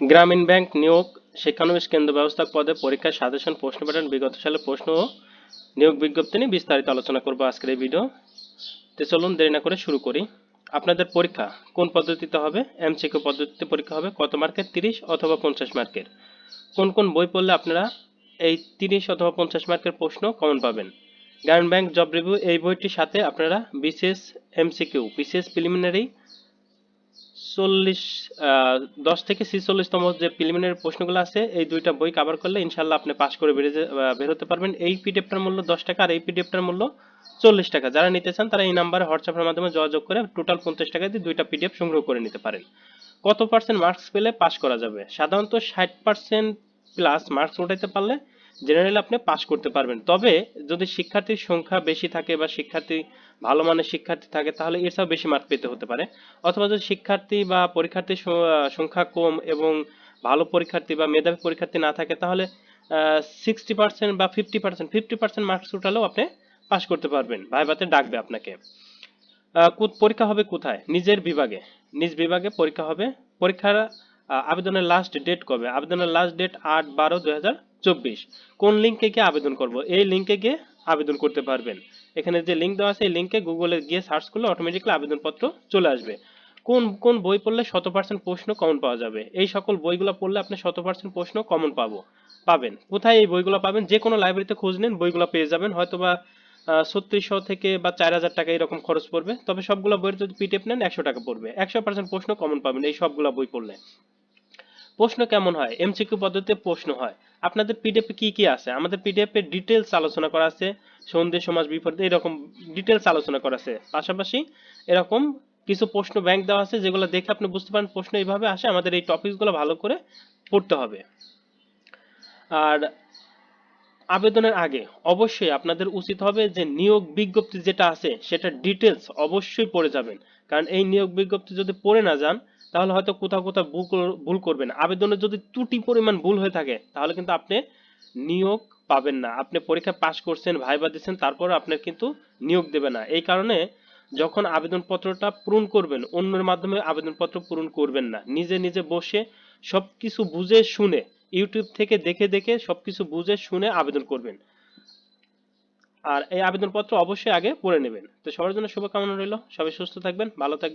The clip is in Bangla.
গ্রামীণ ব্যাংক নিয়োগ শিক্ষানবিশ কেন্দ্র ব্যবস্থাপক পদে পরীক্ষার সাজেশন প্রশ্ন প্যাটার্ন বিগত সালের প্রশ্ন ও নিয়োগ বিজ্ঞপ্তি নিয়ে বিস্তারিত আলোচনা করব আজকের এই ভিডিও তো চলুন দেরি না করে শুরু করি। আপনাদের পরীক্ষা কোন পদ্ধতিতে হবে? এমসিকিউ পদ্ধতিতে পরীক্ষা হবে কত মার্কের? তিরিশ অথবা পঞ্চাশ মার্কের। কোন কোন বই পড়লে আপনারা এই তিরিশ অথবা পঞ্চাশ মার্কের প্রশ্ন কমন পাবেন? গ্রামীণ ব্যাংক জব রিভিউ এই বইটির সাথে আপনারা বিশেষ এমসিকিউ বিশেষ প্রিলিমিনারি চল্লিশ দশ থেকে ছিচল্লিশতম যে প্রিলিমিনারি প্রশ্নগুলো আছে, এই দুইটা বই কভার করলে ইনশাল্লাহ আপনি পাস করে বেরিয়ে যে- বের হতে পারবেন। এই পিডিএফটার মূল্য দশ টাকা আর এই পিডিএফটার মূল্য চল্লিশ টাকা। যারা নিতে চান তারা এই নাম্বারে হোয়াটসঅ্যাপের মাধ্যমে যোগাযোগ করে টোটাল পঞ্চাশ টাকা দিয়ে দুইটা পিডিএফ সংগ্রহ করে নিতে পারেন। কত পার্সেন্ট মার্কস পেলে পাস করা যাবে? সাধারণত ষাট পার্সেন্ট প্লাস মার্কস উঠাইতে পারলে জেনারেলি আপনি পাস করতে পারবেন। তবে যদি শিক্ষার্থীর সংখ্যা বেশি থাকে বা শিক্ষার্থী ভালো মানের শিক্ষার্থী থাকে, তাহলে চেয়েও বেশি মার্ক পেতে হতে পারে। অথবা যদি শিক্ষার্থী বা পরীক্ষার্থীর সংখ্যা কম এবং ভালো পরীক্ষার্থী বা মেধাবী পরীক্ষার্থী না থাকে, তাহলে সিক্সটি পার্সেন্ট বা fifty percent fifty percent marks উঠালেও আপনি পাস করতে পারবেন। ভাইভাতে ডাকবে আপনাকে। পরীক্ষা হবে কোথায়? নিজের বিভাগে। নিজ বিভাগে পরীক্ষা হবে। পরীক্ষার আবেদনের লাস্ট ডেট কবে? আবেদনের লাস্ট ডেট আট বারো দুই হাজার চব্বিশ। কোন লিঙ্কে গিয়ে আবেদন করব? এই লিঙ্কে গিয়ে আবেদন করতে পারবেন। এখানে যে লিঙ্ক দেওয়া আছে, এই লিঙ্কে গুগলে গিয়ে সার্চ করলে অটোমেটিক্যালি আবেদনপত্র চলে আসবে। কোন কোন বই পড়লে শত পার্সেন্ট প্রশ্ন কমন পাওয়া যাবে? এই সকল বইগুলো পড়লে আপনি শত পার্সেন্ট প্রশ্ন কমন পাবো, পাবেন। কোথায় এই বইগুলো পাবেন? যে কোনো লাইব্রেরিতে খোঁজ নিন, বইগুলো পেয়ে যাবেন। হয়তো বা ছত্রিশশো থেকে বা চার হাজার টাকা এরকম খরচ পড়বে। তবে সবগুলো বইয়ের যদি পিডিএফ নেন, একশো টাকা পড়বে। একশো পার্সেন্ট প্রশ্ন কমন পাবেন এই সবগুলো বই পড়লে। প্রশ্ন কেমন হয়? এমসিকিউ পদ্ধতিতে প্রশ্ন হয়। আপনাদের পিডিএফ কি কি আছে? আমাদের পিডিএফ ডিটেলস আলোচনা করা আছে। সন্ধে, সমাজ বিপরীতে এরকম ডিটেলস আলোচনা করা আছে। পাশাপাশি এরকম কিছু প্রশ্ন ব্যাংক দেওয়া আছে, যেগুলো দেখে আপনি বুঝতে পারেন প্রশ্ন এইভাবে আসে। আমাদের এই টপিকসগুলো ভালো করে পড়তে হবে। আর আবেদনের আগে অবশ্যই আপনাদের উচিত হবে যে নিয়োগ বিজ্ঞপ্তি যেটা আছে সেটা ডিটেলস অবশ্যই পড়ে যাবেন। কারণ এই নিয়োগ বিজ্ঞপ্তি যদি পড়ে না যান তাহলে হয়তো কোথাও কোথাও ভুল করবেন। আবেদনে যদি ত্রুটি পরিমাণ ভুল হয়ে থাকে, তাহলে কিন্তু আপনি নিয়োগ পাবেন না। আপনি পরীক্ষা পাশ করছেন, ভাইবা দিচ্ছেন, তারপর আপনার কিন্তু নিয়োগ দেবে না। এই কারণে যখন আবেদনপত্রটা পূরণ করবেন, অন্যের মাধ্যমে আবেদনপত্র পূরণ করবেন না। নিজে নিজে বসে সবকিছু বুঝে শুনে, ইউটিউব থেকে দেখে দেখে সবকিছু বুঝে শুনে আবেদন করবেন। আর এই আবেদনপত্র অবশ্যই আগে পড়ে নেবেন। তো সবার জন্য শুভকামনা রইল। সবাই সুস্থ থাকবেন, ভালো থাকবেন।